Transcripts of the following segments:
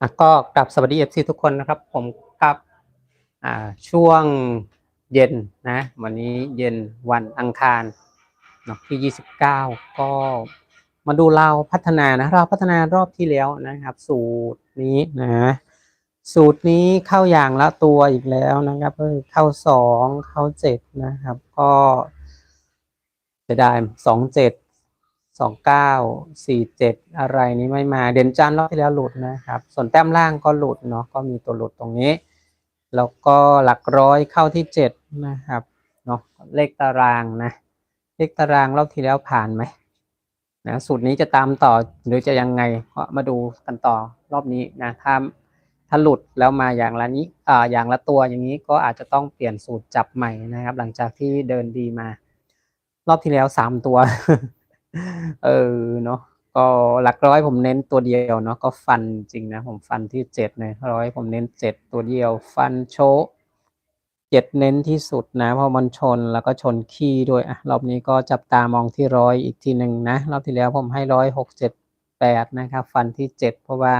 อะก็กลับสวัสดีเอฟซีทุกคนนะครับ ผมกับอ่าช่วงเย็นนะ วันนี้เย็นวันอังคารเนาะที่ 29 ก็มาดูเราพัฒนานะเราพัฒนารอบที่แล้วนะครับ สูตรนี้นะ สูตรนี้เข้าอย่างละตัวอีกแล้วนะครับเข้าสองเข้าเจ็ดนะครับ ก็จะได้สองเจ็ด สองเก้าสี่เจ็ดอะไรนี้ไม่มา เด่นจันทร์รอบที่แล้วหลุดนะครับ ส่วนแต้มล่างก็หลุดเนาะก็มีตัวหลุดตรงนี้ แล้วก็หลักร้อยเข้าที่เจ็ดนะครับเนาะเลขตารางนะ เลขตารางรอบที่แล้วผ่านไหมนะสูตรนี้จะตามต่อหรือจะยังไงก็มาดูกันต่อรอบนี้นะถ้าถ้าหลุดแล้วมาอย่างละนี้อ่าอย่างละตัวอย่างนี้ก็อาจจะต้องเปลี่ยนสูตรจับใหม่นะครับ หลังจากที่เดินดีมา รอบที่แล้วสามตัว เออเนาะก็หลักร้อยผมเน้นตัวเดียวเนาะก็ฟันจริงนะ ผมฟันที่เจ็ดเลยร้อยผมเน้นเจ็ดตัวเดียว ฟันโชว์เจ็ดเน้นที่สุดนะเพราะมันชนแล้วก็ชนขี้ด้วยอะรอบนี้ก็จับตามองที่ร้อยอีกทีหนึ่งนะรอบที่แล้วผมให้ร้อยหกเจ็ดแปดนะครับฟันที่เจ็ดเพราะว่า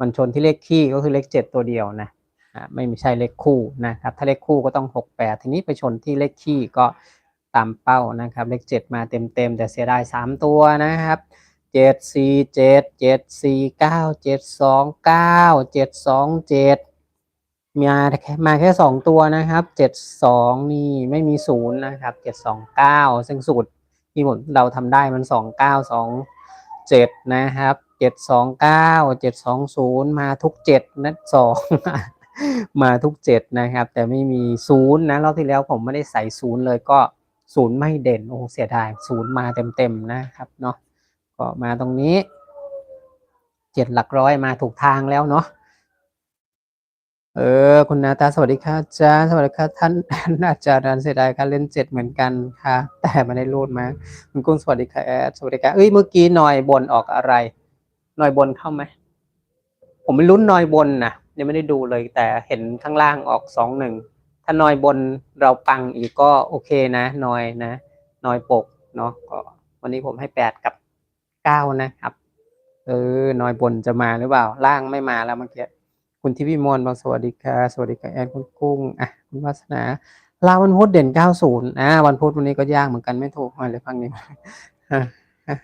มันชนที่เลขขี้ก็คือเลขเจ็ดตัวเดียวนะอ่าไม่ใช่เลขคู่นะครับถ้าเลขคู่ก็ต้องหกแปดทีนี้ไปชนที่เลขขี้ก็ ตามเป้านะครับเลขเจ็ดมาเต็มเต็มแต่เสียดายสามตัวนะครับเจ็ดสี่เจ็ดเจ็ดสี่เก้าเจ็ดสองเก้าเจ็ดสองเจ็ดมาแค่มาแค่สองตัวนะครับเจ็ดสองนี่ไม่มีศูนย์นะครับเจ็ดสองเก้าซึ่งสูตรที่ผมเราทำได้มันสองเก้าสองเจ็ดนะครับเจ็ดสองเก้าเจ็ดสองศูนย์มาทุกเจ็ดนัดสองมาทุกเจ็ดนะครับ แต่ไม่มีศูนย์นะรอบที่แล้วผมไม่ได้ใส่ศูนย์เลยก็ ศูนย์ไม่เด่นโอ้เสียดายศูนย์มาเต็มๆนะครับเนาะก็มาตรงนี้เจ็ดหลักร้อยมาถูกทางแล้วเนาะเออคุณนาตาสวัสดีค่ะอาจารย์สวัสดีค่ะท่านอาจารย์เสียดายค่ะเล่นเจ็ดเหมือนกันค่ะ แต่ไมาได้รูดมาคุณกุ้งสวัสดีค่ะแอดสวัสดีค่ะเอ้ยเมื่อกี้หน่อยบนออกอะไรหน่อยบนเข้าไหมผมไม่ลุ้นหน่อยบนนะยังไม่ได้ดูเลยแต่เห็นข้างล่างออกสองหนึ่ง ถ้านอยบนเราปังอีกก็โอเคนะนอยนะนอยปกเนาะก็วันนี้ผมให้แปดกับเก้านะครับ เออนอยบนจะมาหรือเปล่าล่างไม่มาแล้วเมื่อกี้คุณทิพิมลบอกสวัสดีค่ะสวัสดีค่ะแอนคุณกุ้งอะคุณวาสนาลาวันพุธเด่น90อ่าวันพุธวันนี้ก็ยากเหมือนกันไม่ถูกมาเลยพังนี้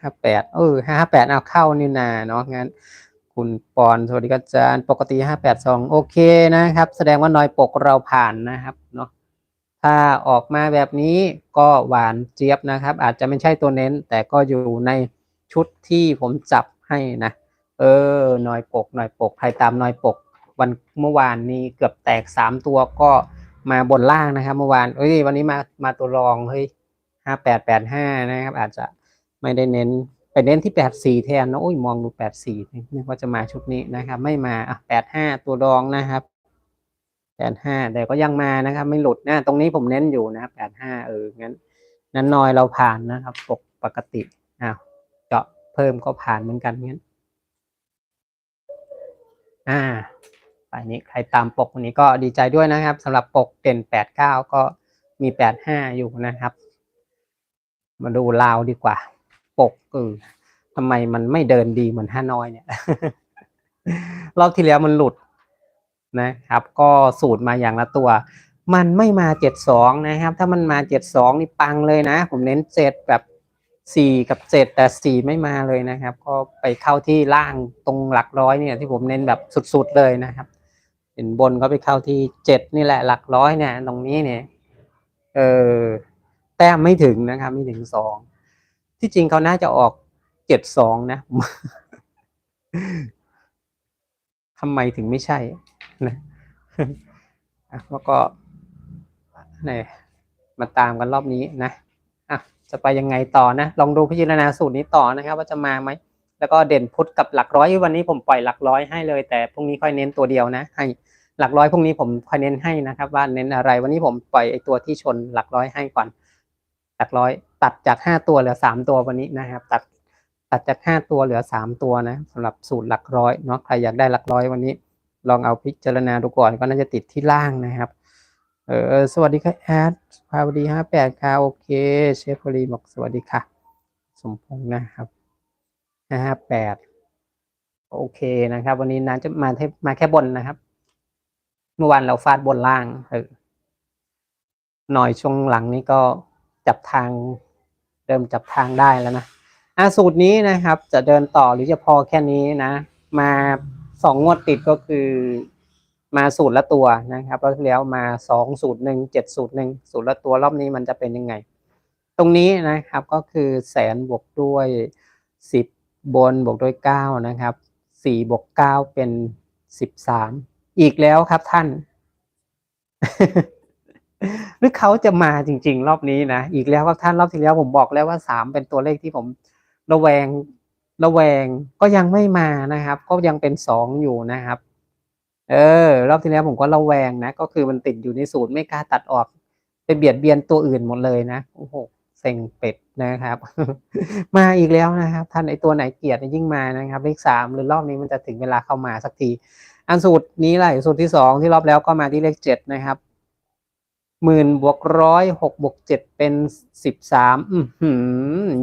ห้าแปดเออห้าแปดเอาเข้านี่นาเนาะงั้น คุณปอนสวัสดีครับอาจารย์ปกติห้าแปดสองโอเคนะครับ แสดงว่าน้อยปกเราผ่านนะครับเนาะถ้าออกมาแบบนี้ก็หวานเจี๊ยบนะครับ อาจจะไม่ใช่ตัวเน้น แต่ก็อยู่ในชุดที่ผมจับให้นะเออน้อยปกน้อยปกใครตามน้อยปก วันเมื่อวานนี้เกือบแตกสามตัวก็มาบนล่างนะครับ เมื่อวานเอ้ยวันนี้มามาตัวรองเฮ้ยห้าแปดแปดห้านะครับ อาจจะไม่ได้เน้น ไปเน้นที่แปดสี่แทนนะโอ้ยมองดูแปดสี่นึกว่าจะมาชุดนี้นะครับ ไม่มาอะแปดห้าตัวรองนะครับแปดห้าแต่ก็ยังมานะครับ ไม่หลุดนะตรงนี้ผมเน้นอยู่นะครับแปดห้าเอองั้นนั้นนอยเราผ่านนะครับ ปกปกติอ้าวเจาะเพิ่มก็ผ่านเหมือนกันงั้นอ่าฝ่ายนี้ใครตามปกวันนี้ก็ดีใจด้วยนะครับสำหรับปกเด่นแปดเก้าก็มีแปดห้าอยู่นะครับ มาดูลาวดีกว่า ปกเออทำไมมันไม่เดินดีเหมือนห้าน้อยเนี่ย รอบที่แล้วมันหลุดนะครับ ก็สูตรมาอย่างละตัว มันไม่มาเจ็ดสองนะครับ ถ้ามันมาเจ็ดสองนี่ปังเลยนะ ผมเน้นเจ็ดแบบสี่กับเจ็ดแต่สี่ไม่มาเลยนะครับ ก็ไปเข้าที่ล่างตรงหลักร้อยเนี่ยที่ผมเน้นแบบสุดๆเลยนะครับเห็นบนก็ไปเข้าที่เจ็ดนี่แหละหลักร้อยเนี่ย ตรงนี้เนี่ยเออแต้มไม่ถึงนะครับ ไม่ถึงสอง ที่จริงเขาน่าจะออกเจ็ดสองนะทำไมถึงไม่ใช่นะอะแล้วก็เนี่ยมาตามกันรอบนี้นะอะจะไปยังไงต่อนะ ลองดูพิจารณาสูตรนี้ต่อนะครับ ว่าจะมาไหม แล้วก็เด่นพุทธกับหลักร้อยวันนี้ผมปล่อยหลักร้อยให้เลย แต่พรุ่งนี้ค่อยเน้นตัวเดียวนะ ให้หลักร้อยพรุ่งนี้ผมค่อยเน้นให้นะครับ ว่าเน้นอะไร วันนี้ผมปล่อยไอ้ตัวที่ชนหลักร้อยให้ก่อน หลักร้อย ตัดจากห้าตัวเหลือสามตัววันนี้นะครับ ตัดตัดจากห้าตัวเหลือสามตัวนะสำหรับสูตรหลักร้อยเนาะใครอยากได้หลักร้อยวันนี้ ลองเอาพิจารณาดูก่อนก็น่าจะติดที่ล่างนะครับเออสวัสดีค่ะแอดพาวดีห้าแปดค่ะโอเค เชฟพลีบอกสวัสดีค่ะ สมพงษ์นะครับห้าแปดโอเคนะครับ วันนี้น้าจะมาให้มาแค่บนนะครับ เมื่อวานเราฟาดบนล่างเออหน่อยช่วงหลังนี้ก็จับทาง เริ่มจับทางได้แล้วนะอะสูตรนี้นะครับ จะเดินต่อหรือจะพอแค่นี้นะ มาสองงวดติดก็คือมาสูตรละตัวนะครับแล้วที่แล้วมาสองสูตรหนึ่งเจ็ดสูตรหนึ่งสูตรละตัวรอบนี้มันจะเป็นยังไง ตรงนี้นะครับก็คือแสนบวกด้วยสิบบนบวกด้วยเก้านะครับสี่บวกเก้าเป็นสิบสามอีกแล้วครับท่าน หรือเขาจะมาจริง ๆ รอบนี้นะอีกแล้วครับท่านรอบที่แล้วผมบอกแล้วว่าสามเป็นตัวเลขที่ผมระแวงระแวงก็ยังไม่มานะครับ ก็ยังเป็นสองอยู่นะครับ เออ รอบที่แล้วผมก็ระแวงนะ ก็คือมันติดอยู่ในสูตรไม่กล้าตัดออกไปเบียดเบียนตัวอื่นหมดเลยนะโอ้โหเซ็งเป็ดนะครับ มาอีกแล้วนะครับ ท่านไอตัวไหนเกลียดยิ่งมานะครับเลขสามหรือรอบนี้มันจะถึงเวลาเข้ามาสักที อันสูตรนี้แหละสูตรที่สองที่รอบแล้วก็มาที่เลขเจ็ดนะครับ หมื่นบวกร้อยหกบวกเจ็ดเป็นสิบสาม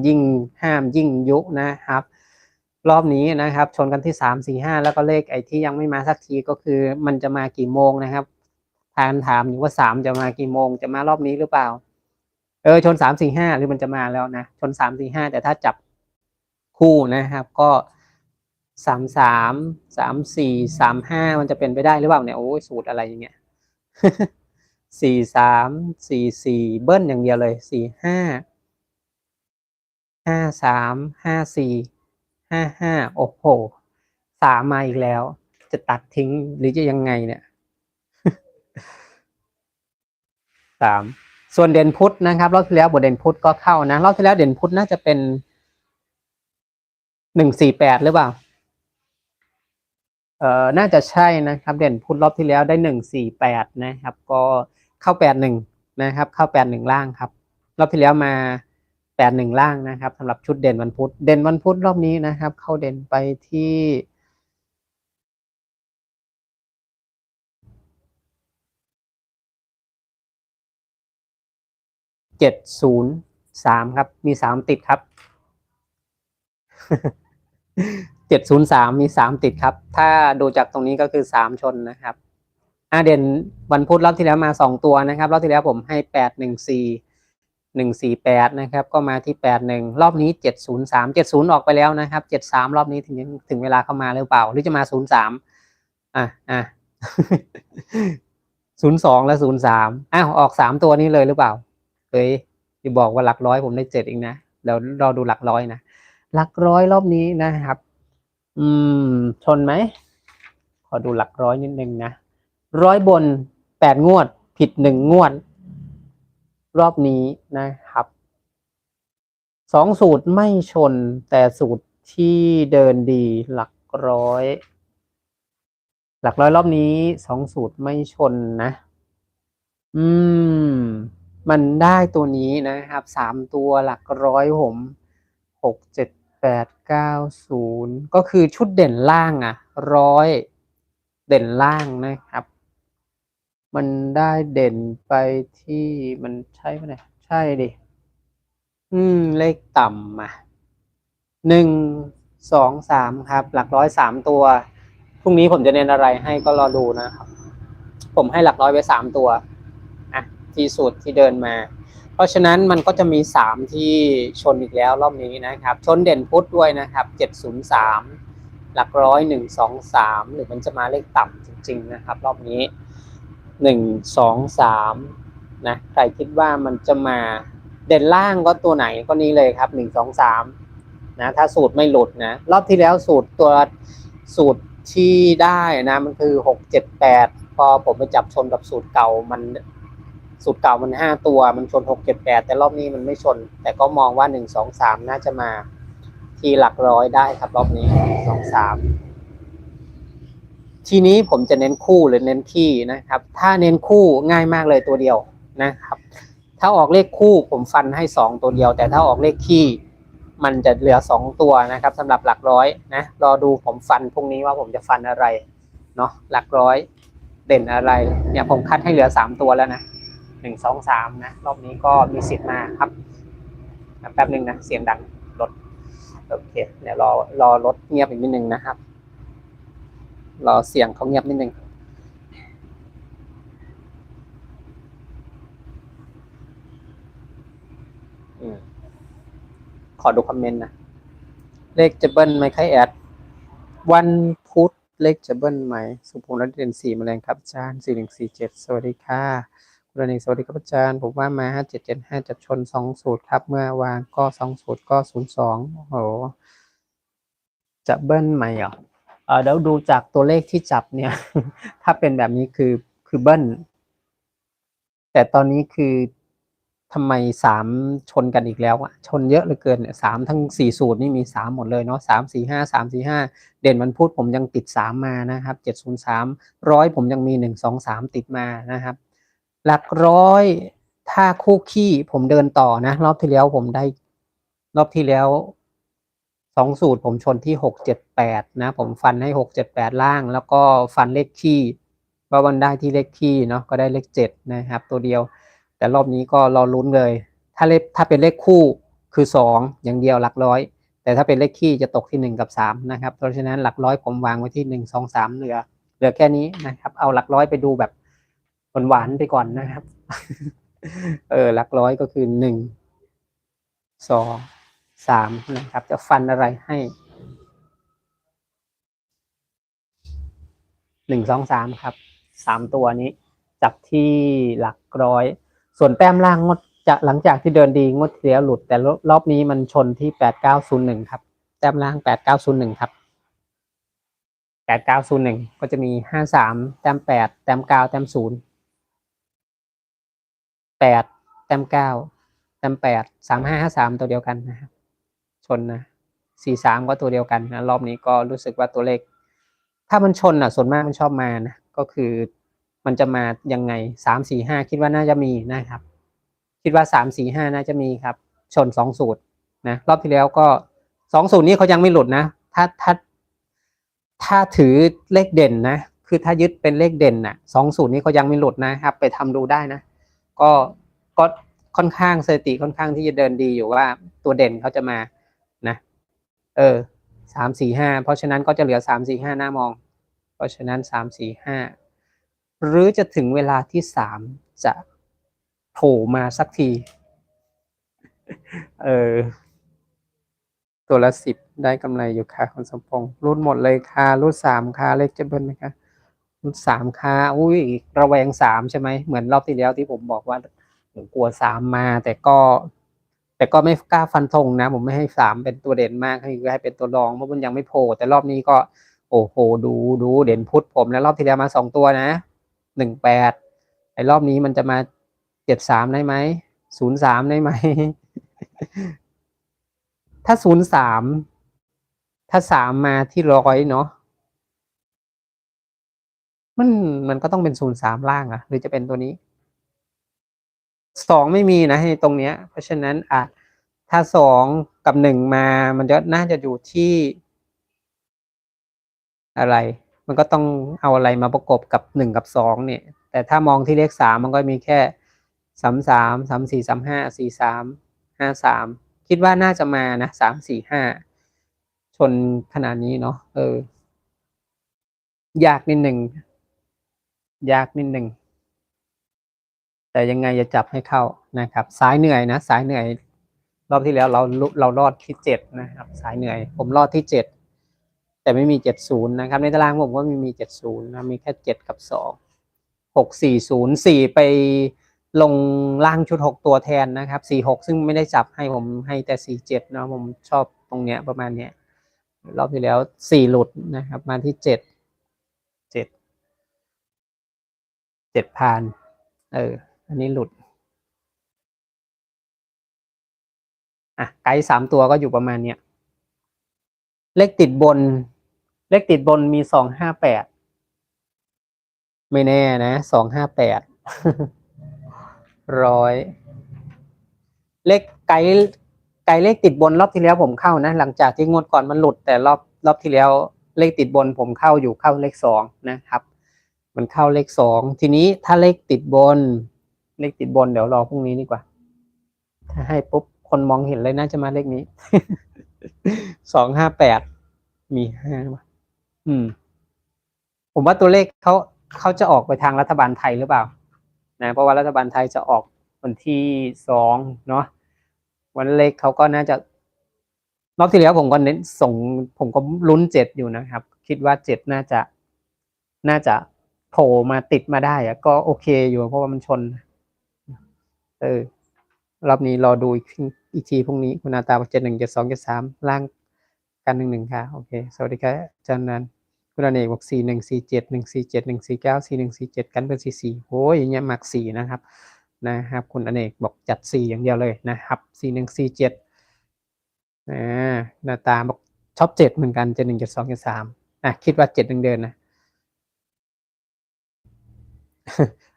ยิ่งห้ามยิ่งยุนะครับ รอบนี้นะครับ ชนกันที่สามสี่ห้าแล้วก็เลขไอ้ที่ยังไม่มาสักทีก็คือมันจะมากี่โมงนะครับทานถามอยู่ว่าสามจะมากี่โมงจะมารอบนี้หรือเปล่า เออชนสามสี่ห้าหรือมันจะมาแล้วนะ ชนสามสี่ห้าแต่ถ้าจับคู่นะครับ ก็สามสามสามสี่สามห้ามันจะเป็นไปได้หรือเปล่าเนี่ยโอ้ยสูตรอะไรอย่างเงี้ย สี่สามสี่สี่เบิ้ลอย่างเดียวเลยสี่ห้าห้าสามห้าสี่ห้าห้าโอ้โหสามมาอีกแล้ว จะตัดทิ้งหรือจะยังไงเนี่ยสามส่วนเด่นพุทธนะครับรอบที่แล้วบทเด่นพุทธก็เข้านะรอบที่แล้วเด่นพุทธน่าจะเป็นหนึ่งสี่แปดหรือเปล่าเอ่อน่าจะใช่นะครับ เด่นพุทธรอบที่แล้วได้หนึ่งสี่แปดนะครับ ก็ เข้าแปดหนึ่งนะครับ เข้าแปดหนึ่งล่างครับ รอบที่แล้วมาแปดหนึ่งล่างนะครับสำหรับชุดเด่นวันพุธเด่นวันพุธรอบนี้นะครับ เข้าเด่นไปที่เจ็ดศูนย์สามครับ มีสามติดครับเจ็ดศูนย์สามมีสามติดครับ ถ้าดูจากตรงนี้ก็คือสามชนนะครับ อาเด่นวันพุธรอบที่แล้วมาสองตัวนะครับรอบที่แล้วผมให้แปดหนึ่งสี่หนึ่งสี่แปดนะครับ ก็มาที่แปดหนึ่งรอบนี้เจ็ดศูนย์สามเจ็ดศูนย์ออกไปแล้วนะครับเจ็ดสามรอบนี้ถึงถึงเวลาเข้ามาหรือเปล่า หรือจะมาศูนย์สามอะอะศูนย์สองและศูนย์สามอ้าวออกสามตัวนี้เลยหรือเปล่าเฮ้ยที่บอกว่าหลักร้อยผมได้เจ็ดเองนะเดี๋ยวเราดูหลักร้อยนะหลักร้อยรอบนี้นะครับ อืมชนไหมขอดูหลักร้อยนิดนึงนะ ร้อยบนแปดงวด ผิดหนึ่งงวด รอบนี้นะครับสองสูตรไม่ชนแต่สูตรที่เดินดีหลักร้อย หลักร้อยรอบนี้สองสูตรไม่ชนนะ อืม มันได้ตัวนี้นะครับสามตัวหลักร้อยผมหกเจ็ดแปดเก้าศูนย์ก็คือชุดเด่นล่างอะร้อยเด่นล่างนะครับ มันได้เด่นไปที่มันใช่ไหมเนี่ยใช่ดิ อืม เลขต่ำอะหนึ่งสองสามครับ หลักร้อยสามตัว พรุ่งนี้ผมจะเน้นอะไรให้ก็รอดูนะครับ ผมให้หลักร้อยไว้สามตัวอะที่สุดที่เดินมา เพราะฉะนั้นมันก็จะมีสามที่ชนอีกแล้วรอบนี้นะครับ ชนเด่นพุทธด้วยนะครับเจ็ดศูนย์สามหลักร้อยหนึ่งสองสามหรือมันจะมาเลขต่ำจริง ๆ นะครับ รอบนี้ หนึ่งสองสามนะใครคิดว่ามันจะมาเด่นล่างก็ตัวไหนก็นี้เลยครับหนึ่งสองสามนะถ้าสูตรไม่หลุดนะรอบที่แล้วสูตรตัวสูตรที่ได้นะมันคือหกเจ็ดแปดพอผมไปจับชนกับสูตรเก่ามันสูตรเก่ามันห้าตัวมันชนหกเจ็ดแปดแต่รอบนี้มันไม่ชน แต่ก็มองว่าหนึ่งสองสามน่าจะมาที่หลักร้อยได้ครับรอบนี้สองสาม ทีนี้ผมจะเน้นคู่หรือเน้นที่นะครับ ถ้าเน้นคู่ง่ายมากเลยตัวเดียวนะครับ ถ้าออกเลขคู่ผมฟันให้สองตัวเดียว แต่ถ้าออกเลขคี่มันจะเหลือสองตัวนะครับสำหรับหลักร้อยนะรอดูผมฟันพรุ่งนี้ว่าผมจะฟันอะไรเนาะหลักร้อยเด่นอะไรเนี่ยผมคัดให้เหลือสามตัวแล้วนะหนึ่งสองสามนะรอบนี้ก็มีสิทธิ์มาครับแป๊บหนึ่งนะเสียงดังรถโอเคเดี๋ยวรอรอรถเงียบอีกนิดนึงนะครับ รอเสียงเขาเงียบนิดนึงอืมขอดูคอมเมนต์นะ เลขจะเบิ้ลไหมคะแอด วันพุธเลขจะเบิ้ลไหม สุภพงษ์รัตน์เด่นสีแมลงครับอาจารย์สี่หนึ่งสี่เจ็ดสวัสดีค่ะคุณอเนกสวัสดีครับอาจารย์ ผมว่ามาห้าเจ็ดเจ็ดห้าจะชนสองสูตรครับ เมื่อวานก็สองสูตรก็ศูนย์สองโอ้โห จะเบิ้ลไหมเหรอ เออเดี๋ยวดูจากตัวเลขที่จับเนี่ย ถ้าเป็นแบบนี้คือคือเบิ้ล แต่ตอนนี้คือทำไมสามชนกันอีกแล้วอะชนเยอะเหลือเกินเนี่ยสามทั้งสี่สูตรนี่มีสามหมดเลยเนาะสามสี่ห้าสามสี่ห้าเด่นวันพุธผมยังติดสามมานะครับเจ็ดศูนย์สามร้อยผมยังมีหนึ่งสองสามติดมานะครับ หลักร้อยถ้าคู่ขี้ผมเดินต่อนะ รอบที่แล้วผมได้ รอบที่แล้ว สองสูตรผมชนที่หกเจ็ดแปดนะผมฟันให้หกเจ็ดแปดล่าง แล้วก็ฟันเลขขี้ว่าวันได้ที่เลขขี้เนาะก็ได้เลขเจ็ดนะครับ ตัวเดียว แต่รอบนี้ก็รอลุ้นเลย ถ้าเลขถ้าเป็นเลขคู่คือสองอย่างเดียวหลักร้อย แต่ถ้าเป็นเลขขี้จะตกที่หนึ่งกับสามนะครับ เพราะฉะนั้นหลักร้อยผมวางไว้ที่หนึ่งสองสามเหลือ เหลือแค่นี้นะครับ เอาหลักร้อยไปดูแบบหวานๆไปก่อนนะครับ เออหลักร้อยก็คือหนึ่งสอง สามนะครับ จะฟันอะไรให้หนึ่งสองสามครับสามตัวนี้ จับที่หลักร้อย ส่วนแต้มล่างงดจะหลังจากที่เดินดีงดเสียหลุด แต่รอบนี้มันชนที่แปดเก้าศูนย์หนึ่งครับ แต้มล่างแปดเก้าศูนย์หนึ่งครับแปดเก้าศูนย์หนึ่งก็จะมีห้าสามแต้มแปดแต้มเก้าแต้มศูนย์แปดแต้มเก้าแต้มแปดสามห้าห้าสามตัวเดียวกันนะครับ ชนนะสี่สามก็ตัวเดียวกันนะรอบนี้ก็รู้สึกว่าตัวเลข ถ้ามันชนอะส่วนมากมันชอบมานะก็คือมันจะมายังไงสามสี่ห้าคิดว่าน่าจะมีนะครับ คิดว่าสามสี่ห้าน่าจะมีครับ ชนสองสูตรนะรอบที่แล้วก็สองสูตรนี้เขายังไม่หลุดนะ ถ้าถ้าถ้าถือเลขเด่นนะ คือถ้ายึดเป็นเลขเด่นน่ะสองสูตรนี้เขายังไม่หลุดนะครับ ไปทำดูได้นะ ก็ก็ค่อนข้างสถิติค่อนข้างที่จะเดินดีอยู่ว่าตัวเด่นเขาจะมา เออสามสี่ห้าเพราะฉะนั้นก็จะเหลือสามสี่ห้าหน้ามอง เพราะฉะนั้นสามสี่ห้าหรือจะถึงเวลาที่สามจะโผล่มาสักที เออ ตัวละสิบได้กำไรอยู่ค่ะคุณสมพงษ์รุ่นหมดเลยค่ะรุ่นสามค่ะเลขจะเบิ้ลไหมคะรุ่นสามค่ะอุ้ยระแวงสามใช่ไหมเหมือนรอบที่แล้วที่ผมบอกว่าผมกลัวสามมา แต่ก็ แต่ก็ไม่กล้าฟันธงนะ ผมไม่ให้สามเป็นตัวเด่นมากให้ให้เป็นตัวรองเพราะมันยังไม่โผล่แต่รอบนี้ก็ โอ้โหดูดูเด่นพุทธผมแล้วรอบที่แล้วมาสองตัวนะหนึ่งแปดไอ้รอบนี้มันจะมาเจ็ดสามได้ไหมศูนย์สามได้ไหม ถ้าศูนย์สามถ้าสามมาที่ร้อยเนาะมันมันก็ต้องเป็นศูนย์สามล่างอะหรือจะเป็นตัวนี้ สองไม่มีนะให้ตรงเนี้ย เพราะฉะนั้นอะถ้าสองกับหนึ่งมามันจะน่าจะอยู่ที่ อะไร มันก็ต้องเอาอะไรมาประกบกับหนึ่งกับสองเนี่ย แต่ถ้ามองที่เลขสามมันก็มีแค่สามสามสามสี่สามห้าสี่สามห้าสามคิดว่าน่าจะมานะสามสี่ห้าชนขนาดนี้เนาะเออ ยากนิดหนึ่งยากนิดหนึ่ง แต่ยังไงจะจับให้เข้านะครับ สายเหนื่อยนะ สายเหนื่อย รอบที่แล้วเราเรารอดที่เจ็ดนะครับ สายเหนื่อย ผมรอดที่เจ็ดแต่ไม่มีเจ็ดศูนย์นะครับ ในตารางผมก็ไม่มีเจ็ดศูนย์นะมีแค่เจ็ดกับสองหกสี่ศูนย์สี่ไปลงล่างชุดหกตัวแทนนะครับสี่หกซึ่งไม่ได้จับให้ผมให้แต่สี่เจ็ดเนาะผมชอบตรงเนี้ยประมาณเนี้ยรอบที่แล้วสี่หลุดนะครับ มาที่เจ็ดเจ็ดเจ็ดพานเออ อันนี้หลุดอะไกด์สามตัวก็อยู่ประมาณเนี้ยเลขติดบน เลขติดบนมีสองห้าแปดไม่แน่นะสองห้าแปดร้อยเลขไกด์ไกด์เลขติดบนรอบที่แล้วผมเข้านะ หลังจากที่งวดก่อนมันหลุด แต่รอบรอบที่แล้วเลขติดบนผมเข้าอยู่เข้าเลขสองนะครับ มันเข้าเลขสองทีนี้ถ้าเลขติดบน เลขติดบนเดี๋ยวรอพรุ่งนี้ดีกว่า ถ้าให้ปุ๊บคนมองเห็นเลยน่าจะมาเลขนี้ สองห้าแปด มีห้าอืม ผมว่าตัวเลขเขาเขาจะออกไปทางรัฐบาลไทยหรือเปล่า นะ เพราะว่ารัฐบาลไทยจะออกวันที่สองเนาะ วันเลขเขาก็น่าจะ รอบที่แล้วผมก็เน้นส่ง ผมก็ลุ้นเจ็ดอยู่นะครับ คิดว่าเจ็ดน่าจะ น่าจะโผล่มาติดมาได้อะก็โอเคอยู่เพราะว่ามันชน เออ รอบนี้รอดูอีกทีอีกทีพรุ่งนี้คุณอาตาบอกเจ็ดหนึ่งเจ็ดสองเจ็ดสามล่างกันหนึ่งหนึ่งค่ะ โอเค สวัสดีครับอาจารย์นันคุณอเนกบอกสี่หนึ่งสี่เจ็ดหนึ่งสี่เจ็ดหนึ่งสี่เก้าสี่หนึ่งสี่เจ็ดกันเป็นสี่สี่โอ้ยอย่างเงี้ยมักสี่นะครับ นะครับ คุณอเนกบอกจัดสี่อย่างเดียวเลยนะครับสี่หนึ่งสี่เจ็ดอ่าหน้าตาบอกชอบเจ็ดเหมือนกันเจ็ดหนึ่งเจ็ดสองเจ็ดสามอะคิดว่าเจ็ดหนึ่งเดินนะ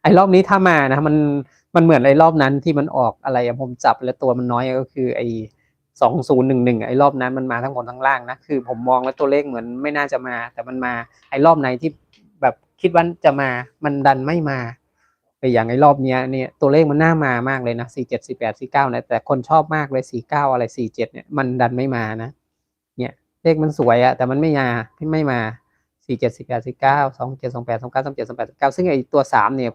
ไอ้รอบนี้ถ้ามานะมัน มันเหมือนไอ้รอบนั้นที่มันออกอะไรผมจับแล้วตัวมันน้อยก็คือ ไอ้สองศูนย์หนึ่งหนึ่งไอ้รอบนั้นมันมาทั้งบนทั้งล่างนะคือ ผมมองแล้วตัวเลขเหมือนไม่น่าจะมา แต่มันมาไอ้รอบไหนที่แบบคิดว่าจะมามันดันไม่มาแต่อย่างไอ้รอบเนี้ยเนี่ยตัวเลขมันน่ามามากเลยนะสี่เจ็ดสี่แปดสี่เก้านะแต่คนชอบมากเลยสี่เก้าอะไรสี่เจ็ดเนี่ยมันดันไม่มานะ เนี่ยเลขมันสวยอะแต่มันไม่มาไม่มาสี่เจ็ดสี่แปดสี่เก้าสองเจ็ดสองแปดสองเก้าสามเจ็ดสองแปดสองเก้าซึ่งไอ้ตัวสามเนี่ย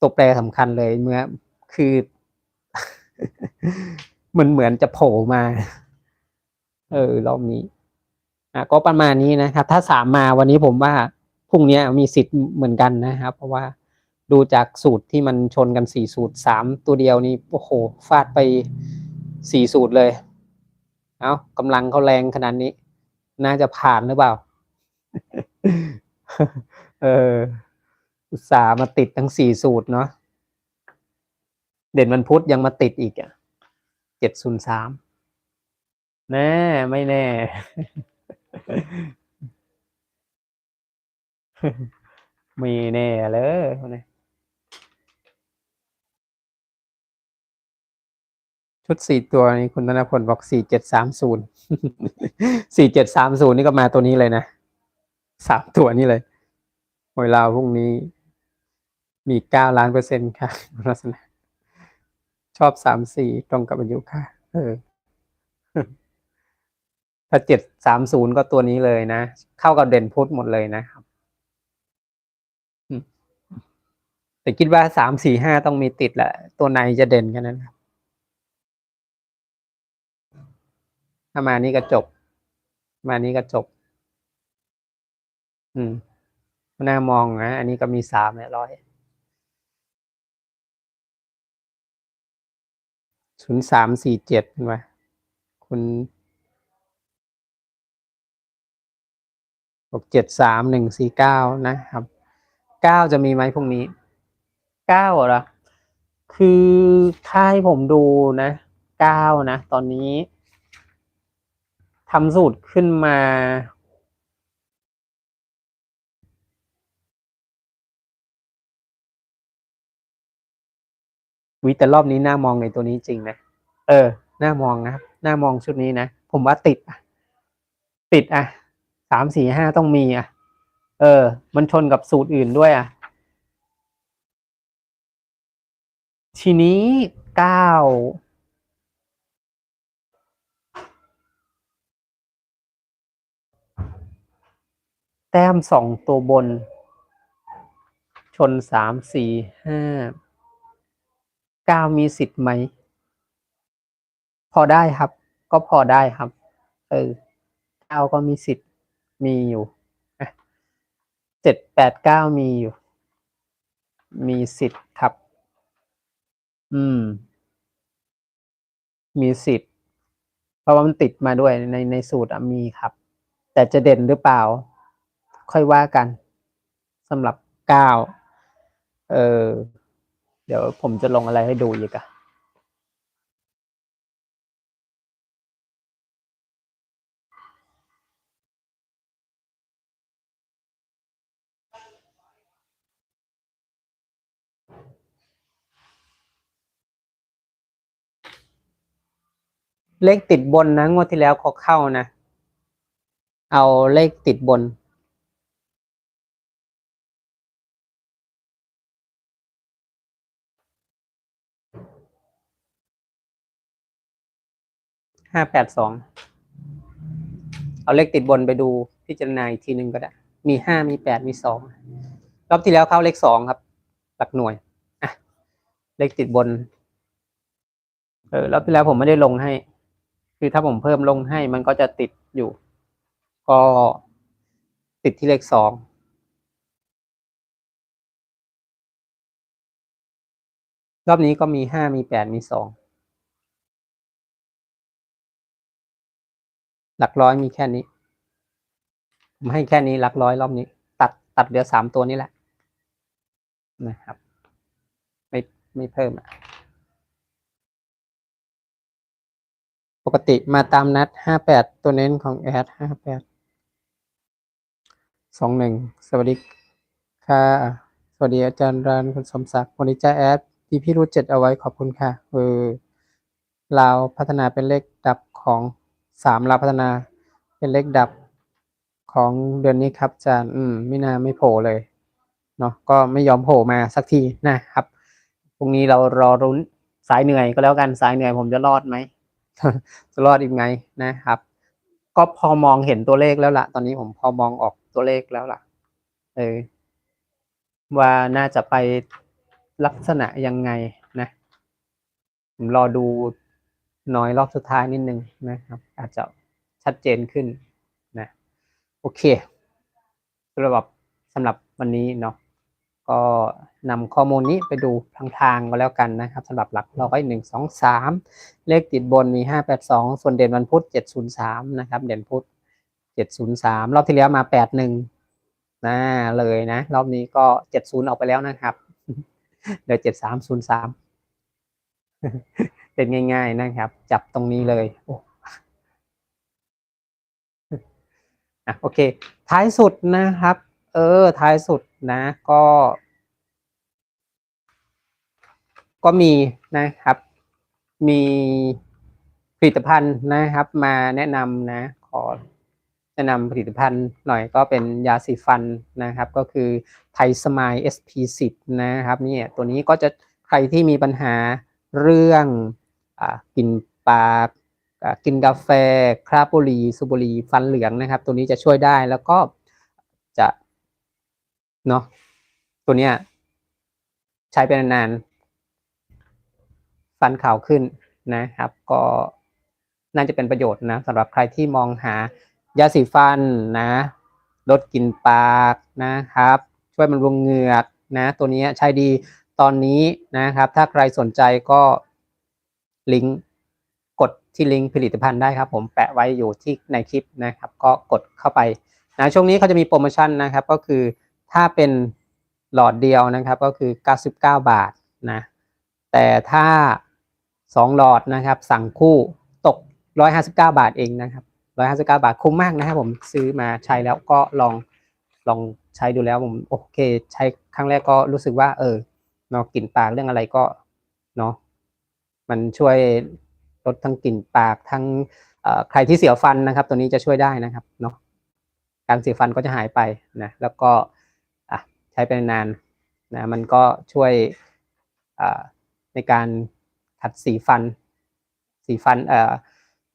ตัวแปรสำคัญเลยเมื่อคือ มันเหมือนจะโผล่มา เออ รอบนี้ อะก็ประมาณนี้นะครับ ถ้าสามมาวันนี้ผมว่าพรุ่งนี้มีสิทธิ์เหมือนกันนะครับ เพราะว่าดูจากสูตรที่มันชนกันสี่สูตรสามตัวเดียวนี่โอ้โหฟาดไปสี่สูตรเลย เอากำลังเขาแรงขนาดนี้ น่าจะผ่านหรือเปล่า เออ อุตส่าห์มาติดทั้งสี่สูตรเนาะเด่นวันพุธยังมาติดอีกอะเจ็ดศูนย์สามแน่ไม่แน่ มีแน่เลยคนนี้ชุดสี่ตัวนี้คุณธนพลบอกสี่เจ็ดสามศูนย์สี่เจ็ดสามศูนย์นี่ก็มาตัวนี้เลยนะสามตัวนี้เลยหวลาพรุ่งนี้ มีเก้าล้านเปอร์เซ็นต์ค่ะลักษณะชอบสามสี่ตรงกับอายุค่ะ เออ ถ้าเจ็ดสามศูนย์ก็ตัวนี้เลยนะ เข้ากับเด่นพุทธหมดเลยนะครับ แต่คิดว่าสามสี่ห้าต้องมีติดแหละตัวในจะเด่นกันนั้นครับถ้ามานี้ก็จบ มานี้ก็จบ อืมหน่ามองนะ อันนี้ก็มีสามเนี่ยร้อย ศูนย์สามสี่เจ็ดเห็นไหมคุณบอกเจ็ดสามหนึ่งสี่เก้านะครับเก้าจะมีไหมพรุ่งนี้เก้าเหรอคือถ้าให้ผมดูนะเก้านะ ตอนนี้ทำสูตรขึ้นมา วิแต่รอบนี้น่ามองในตัวนี้จริงนะเออน่ามองนะครับน่ามองชุดนี้นะผมว่าติดอะติดอะสามสี่ห้าต้องมีอะ เออ มันชนกับสูตรอื่นด้วยอะ ทีนี้เก้าแต้มสองตัวบน ชนสามสี่ห้า เก้ามีสิทธิ์ไหม พอได้ครับ ก็พอได้ครับ เออเก้าก็มีสิทธิ์มีอยู่เจ็ดแปดเก้ามีอยู่ มีสิทธิ์ครับ อืม มีสิทธิ์ เพราะว่ามันติดมาด้วยในในสูตรมีครับ แต่จะเด่นหรือเปล่า ค่อยว่ากันสำหรับเก้าเออ เดี๋ยวผมจะลงอะไรให้ดูอีกอะเลขติดบนนะ งวดที่แล้วเขาเข้านะ เอาเลขติดบน ห้าแปดสองเอาเลขติดบนไปดูพิจารณาอีกทีหนึ่งก็ได้ มีห้ามีแปดมีสองรอบที่แล้วเข้าเลขสองครับ หลักหน่วยอะเลขติดบน เออรอบที่แล้วผมไม่ได้ลงให้ คือถ้าผมเพิ่มลงให้มันก็จะติดอยู่ ก็ติดที่เลขสองรอบนี้ก็มีห้ามีแปดมีสอง หลักร้อยมีแค่นี้ ผมให้แค่นี้หลักร้อยรอบนี้ ตัดตัดเหลือสามตัวนี้แหละ นะครับ ไม่ไม่เพิ่มอะปกติมาตามนัดห้าแปดตัวเน้นของแอดห้าแปดสองหนึ่งสวัสดีค่ะ สวัสดีอาจารย์รานคุณสมศักดิ์วันนี้จ้าแอดที่พี่รู้เจ็ดเอาไว้ขอบคุณค่ะเออลาวพัฒนาเป็นเลขดับของ สามลาพัฒนา เป็นเลขดับของเดือนนี้ครับอาจารย์อืมไม่น่าไม่โผล่เลยเนาะก็ไม่ยอมโผล่มาสักทีนะครับพรุ่งนี้เรารอรุ้นสายเหนื่อยก็แล้วกันสายเหนื่อยผมจะรอดไหมจะรอดอีกไหมนะครับ ก็พอมองเห็นตัวเลขแล้วล่ะ ตอนนี้ผมพอมองออกตัวเลขแล้วล่ะ เออ ว่าน่าจะไปลักษณะยังไงนะผมรอดู น้อยรอบสุดท้ายนิดนึงนะครับ อาจจะชัดเจนขึ้นนะโอเคสำหรับสำหรับวันนี้เนาะก็นำข้อมูลนี้ไปดูทางทางก็แล้วกันนะครับสำหรับหลักร้อยหนึ่งสองสามเลขติดบนมีห้าแปดสองส่วนเด่นวันพุธเจ็ดศูนย์สามนะครับ เด่นพุธเจ็ดศูนย์สามรอบที่แล้วมาแปดหนึ่งนะเลยนะ รอบนี้ก็เจ็ดศูนย์ออกไปแล้วนะครับเดี๋ยวเจ็ดสามศูนย์สาม เป็นง่ายๆนะครับ จับตรงนี้เลยโอ้ะโอเค ท้ายสุดนะครับ เออ ท้ายสุดนะก็ ก็มีนะครับ มีผลิตภัณฑ์นะครับ มาแนะนำนะ ขอแนะนำผลิตภัณฑ์หน่อยก็เป็นยาสีฟันนะครับ ก็คือไทสมาย SP10 นะครับเนี่ยตัวนี้ก็จะใครที่มีปัญหาเรื่อง กินปากอ่ากินกาแฟคราบบุหรี่สูบบุหรี่ฟันเหลืองนะครับ ตัวนี้จะช่วยได้แล้วก็จะเนาะตัวเนี้ยใช้ไปนานๆฟันขาวขึ้นนะครับ ก็น่าจะเป็นประโยชน์นะสำหรับใครที่มองหายาสีฟันนะลดกลิ่นปากนะครับ ช่วยบำรุงเหงือกนะ ตัวนี้ใช้ดีตอนนี้นะครับ ถ้าใครสนใจก็ ลิงก์กดที่ลิงก์ผลิตภัณฑ์ได้ครับ ผมแปะไว้อยู่ที่ในคลิปนะครับ ก็กดเข้าไปนะช่วงนี้เขาจะมีโปรโมชั่นนะครับ ก็คือถ้าเป็นหลอดเดียวนะครับก็คือ 99 บาทนะแต่ถ้า 2 หลอดนะครับสั่งคู่ตก 159 บาทเองนะครับ 159 บาทคุ้มมากนะครับผมซื้อมาใช้แล้วก็ลองลองใช้ดูแล้วผมโอเค ใช้ครั้งแรกก็รู้สึกว่าเออเนาะกลิ่นปากเรื่องอะไรก็เนาะ มันช่วยลดทั้งกลิ่นปากทั้งใครที่เสียวฟันนะครับ ตัวนี้จะช่วยได้นะครับเนาะการเสียฟันก็จะหายไปนะแล้วก็ใช้ไปนานนะมันก็ช่วยในการขัดสีฟัน สีฟันเอ่อ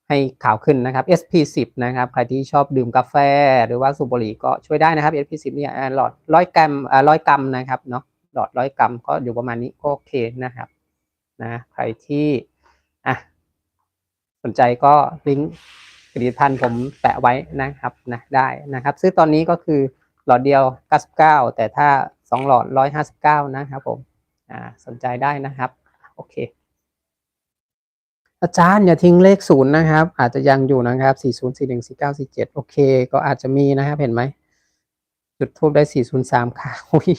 ให้ขาวขึ้นนะครับ SP10 นะครับ ใครที่ชอบดื่มกาแฟ หรือว่าสูบบุหรี่ก็ช่วยได้นะครับ SP10 เนี่ยหลอดร้อยกรัมอ่าร้อยกรัมนะครับเนาะหลอดร้อยกรัมก็อยู่ประมาณนี้ก็โอเคนะครับ นะใครที่อะสนใจก็ลิงก์ผลิตภัณฑ์ผมแปะไว้นะครับนะได้นะครับ ซื้อตอนนี้ก็คือหลอดเดียว 99 แต่ถ้า 2 หลอด 159 นะครับผมอ่าสนใจได้นะครับ โอเค อาจารย์อย่าทิ้งเลขศูนย์นะครับ อาจจะยังอยู่นะครับ 40 41 49 47 โอเค ก็อาจจะมีนะครับ เห็นไหมจุดทูบได้ 403 ค่ะอุ้ย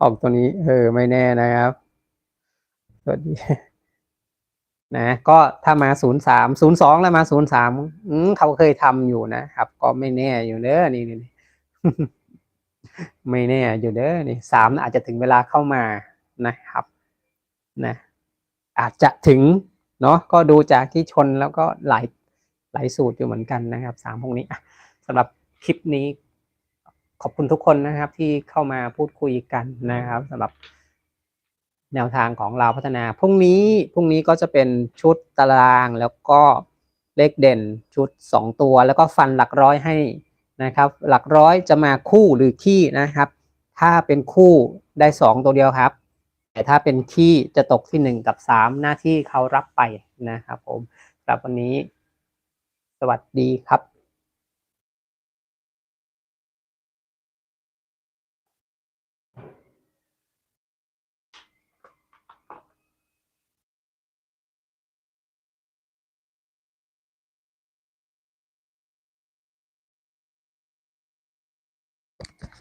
ออกตัวนี้เออไม่แน่นะครับ วัสดีนะ ก็ถ้ามา03 02แล้วมา03อืมเขาเคยทำอยู่นะครับ ก็ไม่แน่อยู่เด้อนี่นี่นี่ไม่แน่อยู่เด้อนี่สามอาจจะถึงเวลาเข้ามานะครับนะอาจจะถึงเนาะก็ดูจากที่ชนแล้วก็หลายหลายสูตรอยู่เหมือนกันนะครับสามพวกนี้สำหรับคลิปนี้ ขอบคุณทุกคนนะครับที่เข้ามาพูดคุยกันนะครับสำหรับ แนวทางของเราพัฒนา พรุ่งนี้พรุ่งนี้ก็จะเป็นชุดตารางแล้วก็เลขเด่นชุดสองตัว แล้วก็ฟันหลักร้อยให้นะครับ หลักร้อยจะมาคู่หรือขี้นะครับ ถ้าเป็นคู่ได้สองตัวเดียวครับ แต่ถ้าเป็นขี้จะตกที่หนึ่งกับสามหน้าที่เขารับไปนะครับผมสำหรับวันนี้ สวัสดีครับ